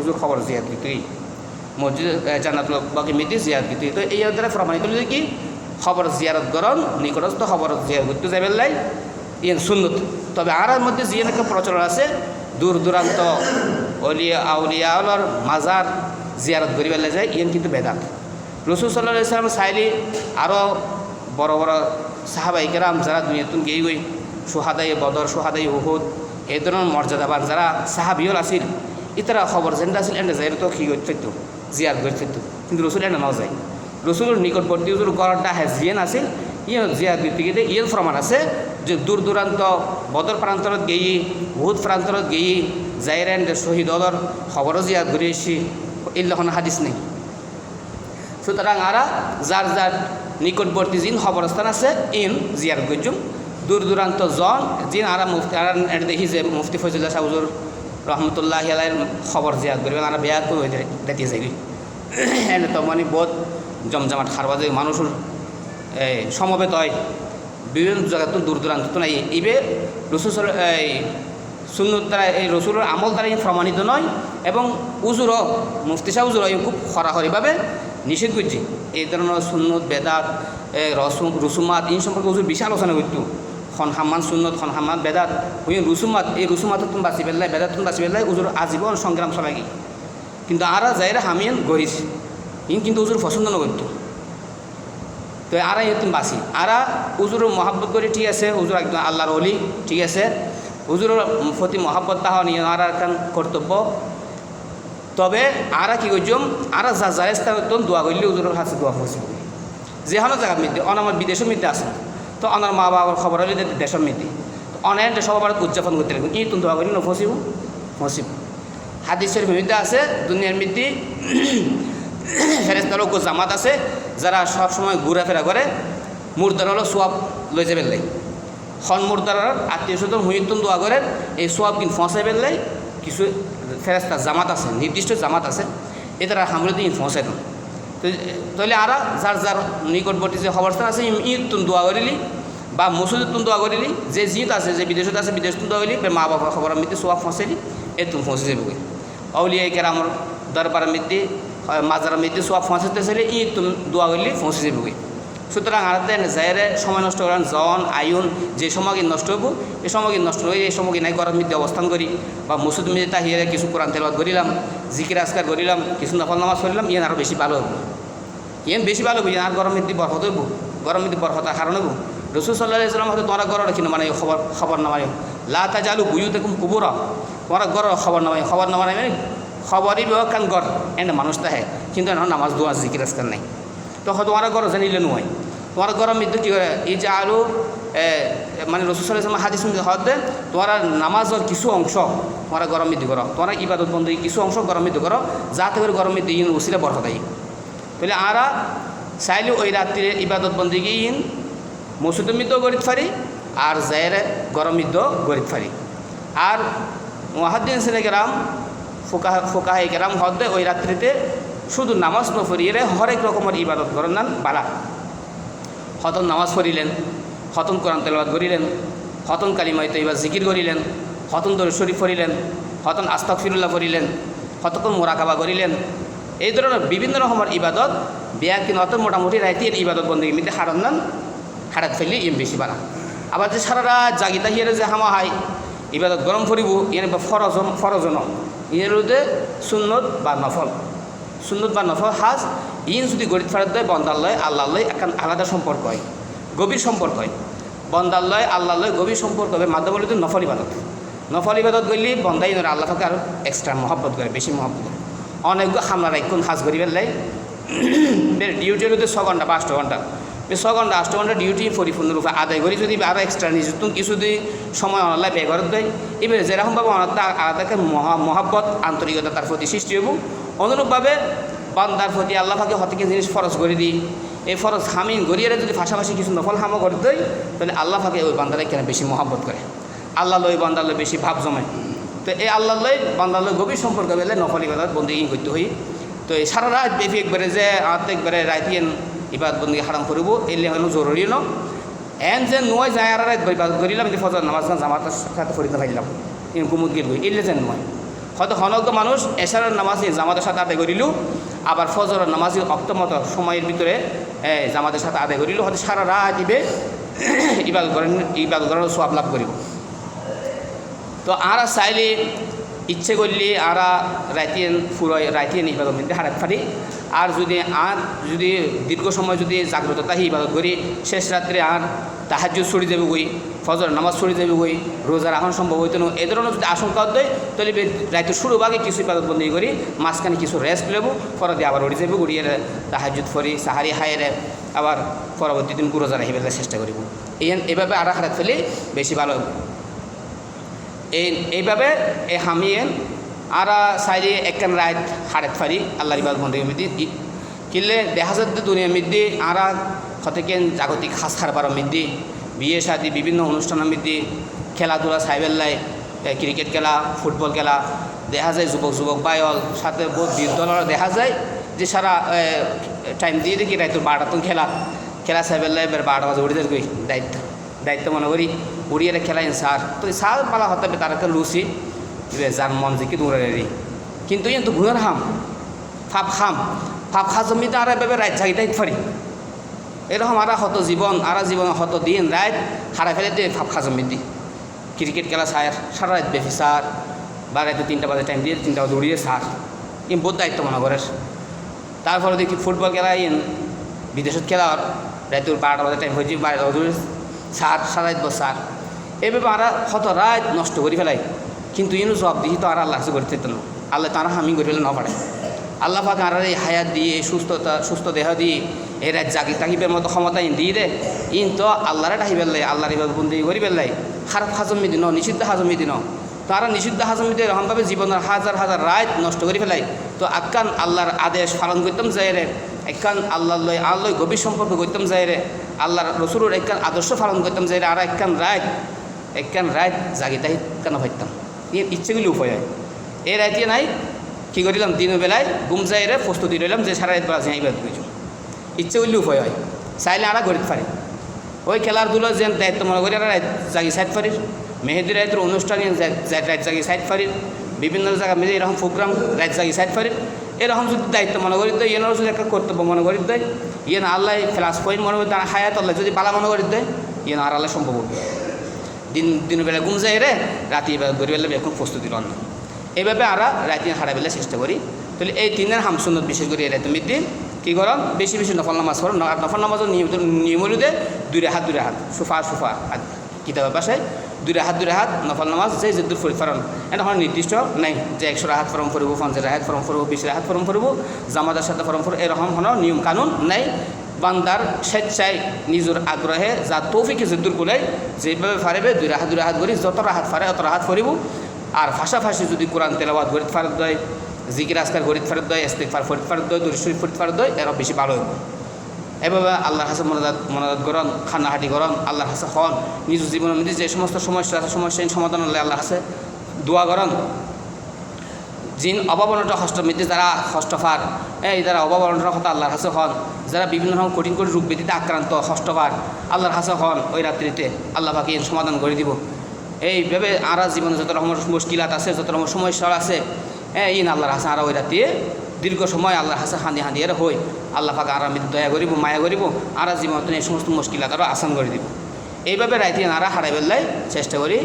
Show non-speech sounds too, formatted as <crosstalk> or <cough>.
উজুর খবর জিয়াদ দিতেই। মসজিদ জান্নাতুল বাকি মিতি জিয়াদ দিতেই। তো এই দ্বারা প্রমাণিত হলো কি? খবর জিয়ারত গরম নিকটস্থ খবর জিয়াদ করতে যাবে লাই। ইয়েন সুন্নত। তবে আর মধ্যে জিয়ান একটা প্রচলন আছে, দূর দূরান্ত অলিয়া আউলিয়া আউলার মাজার জিয়ারত করি বেলা যায়, ইয়েন কিন্তু বেদাত। রসুল সাল্লাহ ইসলাম চাইলে আরও বড় বড় সাহাবাইকেরাম যারা দুনিয়াতুন গেই গই সোহাদাই বদর, সোহাদাই উহুদ এই ধরনের মর্যাদাবান যারা সাহাবিয়ল আছিল ইতারা খবর যেটা আছিল এনে যাই তো কি করতে থাকতো জিয়ার করে থাকতো কিন্তু রসুল এনে নাও যায় রসুলের নিকটবর্তী রসুল গড়টা হ্যাঁ জিয়েন আছিল। ইয়ে জিয়ার দিতে গিয়ে ইয়ের প্রমাণ আছে যে দূর দূরান্ত বদর প্রান্তরত গেই বহুত প্রান্তরত গেই যাইরেন শহীদ অদর খবরও জিয়ার ঘুরে এসি এগুলো হাদিস নেই। সুতরাং আরা যার যার নিকটবর্তী জিন খবরস্থান আছে, ইন জিয়ার গজ্জুম দূর দূরান্ত জন জিন আরা মুফতি আরা দেখি যে মুফতি ফজুল্লাহ সাহুজুর রহমতুল্লাহ আলাইয়ের খবর জিয়াদ করবেন আরা বেয়া করে দেখতে যাই এনে তো মানে বহুত জমজমাট খারবা যায় মানুষের সমবেত হয়। বিভিন্ন জায়গায় তো দূর দূরান্ত তো নাই। ইবে রসুল এই, সুন্নত দ্বারা, এই রসুলের আমল দ্বারা প্রমাণিত নয়, এবং উজুরও, মুফতি সাহ উজুর খুব খরাখরিভাবে নিষেধ করছি। এই ধরনের সুন্নত, বেদাত রসুম, রুসুমাত, এই সম্পর্কে উজুর বিশাল আলোচনা করতো। খন হাম্মান সুন্নত, খন হাম্মান বেদাত। ওই রুসুমাত এই রুসুমাত তুমি বাঁচি পেলাই, বেদাত তুমি বাঁচি পেলাই উজুর আজীবন সংগ্রাম চলাগি কিন্তু আরা যাইরা হামিয়ান গরিস ইন কিন্তু উজুর পছন্দ নকরতো তো আরা তুমি বাঁচি আরা উজুর মহাব্বত করে ঠিক আছে উজুর একদম আল্লাহর অলি, ঠিক আছে। হুজুরের প্রতি মহাব্বত তাহা নিয়ে আর একখান কর্তব্য তবে আরা কি করছম আরা যা যায় দোয়া করলে হুজুরের হাতে দোয়া করছি যেখানে জায়গার মধ্যে অন আমার বিদেশের মধ্যে আছে। তো অনার মা বাবার খবর হলে যে দেশের মধ্যে তো অনেক দেশ সবার উদযাপন করতে লাগবে। ই তুমি দোয়া করি না ফসিব হাদিস মধ্যে আছে, দুনিয়ার মধ্যে <clears throat> ফেরেস্তার লোক জামাত আছে, যারা সবসময় ঘোরাফেরা করে মুর্দার হলো সোয়াব লই যাবে লাই। খন মুর্দার আত্মীয় স্বজন হুইতুন দোয়া করে এই সোয়াব কিন ফসাই পেলাই কিছু ফেরেস্তা জামাত আছে, নির্দিষ্ট জামাত আছে এ তারা হামলে দিন ফসাই দেন তাহলে আর যার যার নিকটবর্তী যে খবরস্থান আছে ঈদ তুন দোয়া করিলি বা মসুদ তুন দোয়া করিলি যে জিত আছে, যে বিদেশত আছে বিদেশ তুন দোয়া করিলি মা বাবা খবর আমি সোয়া ফসেলি এ তুমি ফসে যাবে অলিয়া কেরামর দরবার মিত্তি মাজার মিত্তি সোয়া ফসেতে ঈদ তুমি দোয়া করিলি ফসে যাবে সুতরাং আর দেন যাইরে সময় নষ্ট করেন জন আয়ুন যে সময়কে নষ্ট হব এই সময়কে নষ্ট হয়ে এই সময়কে নাই ঘরের মধ্যে অবস্থান করি। বা মুসুদ মিদে তাহিয়ে কিছু কোরআন তেলবাদ করিলাম, জিকির আজকার করিলাম, কিছু নফল নামাজ করিলাম ইয়ে আরও বেশি ভালো হব ইয়েন বেশি ভালো হব ইয়ে আর গরম মধ্যে বরফত হইব গরম মধ্যে বরফতার কারণ হব রসুল সাল্লাহ ইসলাম হয়তো তোমার ঘর রাখি মানে খবর খবর নামাই লা তা জালু বুঝু দেখুন কুবুর, তোমার ঘর খবর নামাই খবর নামাই মানে খবরই কান গড় এনে মানুষ তাহে, কিন্তু এখন নামাজ, দোয়া, জিকির আজকার নাই। তো হয়তো তোমার জানিলে নয় তোমার গরম বিদ্যুৎ কী করে? এই যে আলু মানে রসুল হাদিস মধ্যে হতে তোমার নামাজের কিছু অংশ তোমার গরম মৃত্যু করো। তোমার ইবাদত বন্ধু কিছু অংশ গরম মৃত্যু করো যাতে করে গরম মৃত্যু ইন উসিলে বরফ দেয় তাহলে আরা চাইলে ওই রাত্রিরে ইবাদত বন্দিকে ইন মসুদ মৃত্যু গরিত পারি, আর জায়রে গরম মৃত্যু গরিত পারি। আর মহাদ্দিন সিনে গেরাম ফোকা ফোকা গেরাম হতে ওই রাত্রিতে শুধু নামাজ নফরিয়ে হরেক রকমের ইবাদত করেন বালা। হতন নামাজ পড়িলেন হতন কোরআন তেলবাদ করিলেন হতন কালিমাই তৈবা জিকির করিলেন হতন দর শরীফ পড়িলেন হতন আস্তাক ফিরুল্লাহ করিলেন হতকন মোরাকাবা করিলেন এই ধরনের বিভিন্ন রকমের ইবাদত বিয়া কিন অত মোটামুটি রাইতের ইবাদত বন্দী মিতে হারান নান হারাত ফেললে ইম বেশি বাড়া। আবার যে সারা রাত জাগিতা হিয়ারে যে হামা হাই ইবাদত গরম ফুরিব ইয়ে ফরজ ফরজ ন ইয়ের সুন্নত বা নফল। সুন্নত বা নফল হাজ ইন যদি গরিব ফেরত দেয় বন্দাল্লয় আল্লাহলয় একটা আলাদা সম্পর্ক হয়, গভীর সম্পর্ক হয়। বন্দাল্লয় আল্লাহলয় গভীর সম্পর্ক হবে মাধ্যম হলে নফল ইবাদত। নফল ইবাদত করলে বন্দাই নয় আল্লাহ থাকে আরও এক্সট্রা মহব্বত করে, বেশি মহব্বত করে। অনেক হামলার একক্ষণ হাজ করি পেলাই ডিউটি হলে ছ ঘণ্টা আষ্ট ঘণ্টা। ছ ঘণ্টা, আষ্ট ঘণ্টা ডিউটি পরিপূর্ণরূপে আদায় করি, যদি আরও এক্সট্রা তুমি কিছু যদি সময় অনলাইন ব্যয় করত দেয়। এবারে যেরকমভাবে অনাত্মা আলাদাকে মহা, মহাব্বত, আন্তরিকতা তার প্রতি সৃষ্টি হব অনুরূপভাবে বান্দার প্রতি আল্লাহ ফাঁকে হতে জিনিস ফরজ করে দিই। এই ফরজ হামিন গড়িয়ে যদি পাশাপাশি কিছু নফল হামো করে দেয় তাহলে আল্লাহ ফাঁকে ওই বান্দারা কেন বেশি মহাব্বত করে? আল্লাহ লই বান্দার লই বেশি ভাব জমে তো এই আল্লাহ লই বান্দার লই গভীর সম্পর্ক পেলে নফল ইবাদত বন্দি করতে হই। তো এই সারা রাত বেশি একবারে যে আত একবারে রাইতিয়েন ইবাদ বন্দি হারাম করব এলে হলো জরুরি ন এন যে নয় যায় আর রাত ইবাদত করিলাম, যে ফজর নামাজ জামাতের সাথে ফরিদ ফাইলাম কুমুদ গিয়ে এলে যেন নয়। হয়তো হনজ্ঞ মানুষ, এশারের নামাজি জামাতের সাথে আদায় করিল, আবার ফজরের নামাজি অক্তমত সময়ের ভিতরে জামাতের সাথে আদায় করিল, হয়তো সারা রাত ইবে <coughs> ইবাদ করেন ইবাদ করেন সব লাভ করিব। তো আরা চাইলে ইচ্ছে করলে আরা রাইতেন ফুরয় রাইতেন ইবাদ হারাত পারি। আর যদি আর যদি দীর্ঘ সময় যদি জাগ্রত তাহি ইবাদত করি, শেষ রাত্রে আর তাহাজ ছড়ি যাবে গই ফজর নামাজ ছড়ি যাবে গই রোজার আহন সম্ভব হইতো না, এ ধরনের যদি আশঙ্কা দেয় তাহলে রাইতের শুরু ভাগে কিছু ইবাদত বন্দি করি, মাঝখানে কিছু রেস্ট নেব, পরে দিয়ে আবার উড়ি যাবে উড়িয়ে তাহাজুদ ফরি সাহারি হায়ের, আবার পরবর্তী দিন রোজা রাখি বেলার চেষ্টা করিব। এই এভাবে আরা হারাত ফেলে বেশি ভালো। এই এইভাবে এই হামিয়েন আরা সাইডে একখান রাত হারেত ফারি আল্লাহ ইবাদ বন্ধু মিদি কিনলে দেখা যাচ্ছে দুনিয়া মিদ্দি আরা কতকেন জাগতিক হাস হারবার মিদ্দি বিয়ে শাদি বিভিন্ন অনুষ্ঠানের মিদ্দি খেলাধুলা সাইবেল্লাই ক্রিকেট খেলা, ফুটবল খেলা, দেখা যায় যুবক যুবক বায়ল সাথে বহুত দলের দেখা যায় যে সারা টাইম দিয়ে দেখি রাইতো বারোটা খেলা। খেলা সাইবেল্লাই এবার বারোটা বাজে উঠে যাবে দায়িত্ব। দায়িত্ব মনে করি, উড়িয়ে খেলাইন সার। তো সার পালা হতে হবে তার একটা যার মন কি দূরে রে কিন্তু ইয়ে তো গুণের হাম, ফাপ খাম। ফাপ খা জমিতে আর এভাবে রাত জাগি তাই ফারি এরকম আর হত জীবন আর জীবন হত দিন রাত হারা ফেলে দিয়ে ফাপ খা জমি দি ক্রিকেট খেলা সার সারা রাত বেশি সার বা রাতে তিনটা বাজে টাইম দিয়ে, তিনটা উড়িয়ে সার ইন বহুত দায়িত্ব মনে করের তারপরে দেখি ফুটবল খেলা ইন বিদেশত খেলা রাতের বারোটা বাজে টাইম হয়েছে বারোটা বাজে সার সারাইত বসার এভাবে আমরা হত রাত নষ্ট করে ফেলাই কিন্তু ইনু জবাব দিহি তো আর আল্লাহ কাছে করতে না। আল্লাহ তারা হামি করে ফেলে না পারে। আল্লাহ পাক আর এই হায়াত দিয়ে, সুস্থতা, সুস্থ দেহ দিয়ে, এই রাত জাগি তাকিবের মতো ক্ষমতা ইন দিয়ে দে। ইন তো আল্লাহরে ডাহি পেলাই আল্লাহর ইবাদ বন্দি করি পেলাই খারাপ হাজমি দিন, নিষিদ্ধ হাজমি দিন। তারা নিষিদ্ধ হাজমি দিয়ে এরকমভাবে জীবনের হাজার হাজার রাত নষ্ট করে ফেলাই। তো আক্কান আল্লাহর আদেশ পালন করতাম যাই রে। একখান আল্লাহ লয় আল্লাহ গভীর সম্পর্ক করতাম যায় রে। আল্লাহর রসুরের একখান আদর্শ পালন করতাম যাই রে। আর একখান রাত একখান রাত জাগি তাহি কেন ভাবতাম ইচ্ছেগুলি উপায় হয়। এই রাইতে নাই, কী করিলাম দিনের বেলায় ঘুম যাই রে প্রস্তুতি রইলাম যে সারা রাত বেলা যাই কিছু ইচ্ছে করলে উপায় হয়। চাইলে আরা গরিব পারি ওই খেলার দুলো যে দায়িত্ব মনে করি আর জাগি সাইড পারির মেহেদি রাইতের অনুষ্ঠান রাত জাগি সাইড পারির বিভিন্ন জায়গা মিলে এরকম প্রোগ্রাম রাত জাগি সাইড পারির এরকম যদি দায়িত্ব মনে করি দেয় এনারও যদি একটা কর্তব্য মনে করি দেয় ইয়ে না আল্লাহ ফ্লাস পয়েন্ট মনে করি হায়াত আল্লাহ যদি বালা মনে করি দেয় ইয়ে না আর আল্লাহ সম্ভব হবে দিন দিনের বেলা ঘুম যায় রে রাতি বেলা গরিবেলা এখন প্রস্তুতি লন এইভাবে আমরা রাতি হারা বেলা চেষ্টা করি তাহলে এই তিনের হামসুন্নত বিশেষ করে এই রাতে দিন, কী করন বেশি বেশি নফল নামাজ করুন নফল নামাজও নিয়মিত দে দুই হাত দুই হাত সুফা সুফা হাত কিতাবের বাসায় দুই হাত দুই হাত নফল নামাজ যে যে দূর ফরণ এটা হওয়ার নির্দিষ্ট নাই যে একশো হাত ফরম ফুরব পঞ্চাশ হাত ফরম ফুরব বিশ হাত ফরম ফুরব জামাতের সাথে ফরম ফুরব এরকম হওয়ার নিয়ম কানুন নাই। বান্দার স্বেচ্ছায় নিজের আগ্রহে যা তৌফিকে যদ্দুর করে যেভাবে ফারিবে দুই রাহাত দুই রাহাত করি যত রাহাত ফারে অত রাহাত ফরিব আর ফাঁসাফাঁসি যদি কোরআন তেলাবাদ গরিত ফারত দেয় জিকির আজকার গরিত ফারত দেয় ইস্তেকফার ফরিত ফারত দেয় দরি শরীফ ফরিত দেয় এরা বেশি ভালো হইব এভাবে আল্লাহর হাসে মনাদাত মনাদাত করন খান্নাহাটি করন আল্লাহর হাসে হন নিজ জীবনের মধ্যে যে সমস্ত সমস্যা আছে সমস্যা সমাধান হলে আল্লাহর হাসে দোয়া করন জিন অভাবনটা হস্তমৃত্যু যারা হস্তফার এই যারা অভাবনটার কথা আল্লাহর হাসে হন। যারা বিভিন্ন রকম কঠিন কঠিন রোগ ব্যাধিতে আক্রান্ত হস্তফার আল্লাহর হাসে হন ওই রাত্রিতে আল্লাহ পাকে সমাধান করে দিব। এইভাবে আরা জীবনে যত রকম মুশকিলাত আছে, যত রকম সমস্যা আছে হ্যাঁ ইন আল্লাহর হাসে আরা ওই রাত্রে দীর্ঘ সময় আল্লাহর হাসে হাঁদি হাঁদি এর হই আল্লাহ পাকে আরা মৃত্যু দয়া করিব মায়া করিব আরা জীবন এই সমস্ত মুশকিলাত আরও আসান করে দিব। এইভাবে রাইতে আরা হারাই বেলায় চেষ্টা করি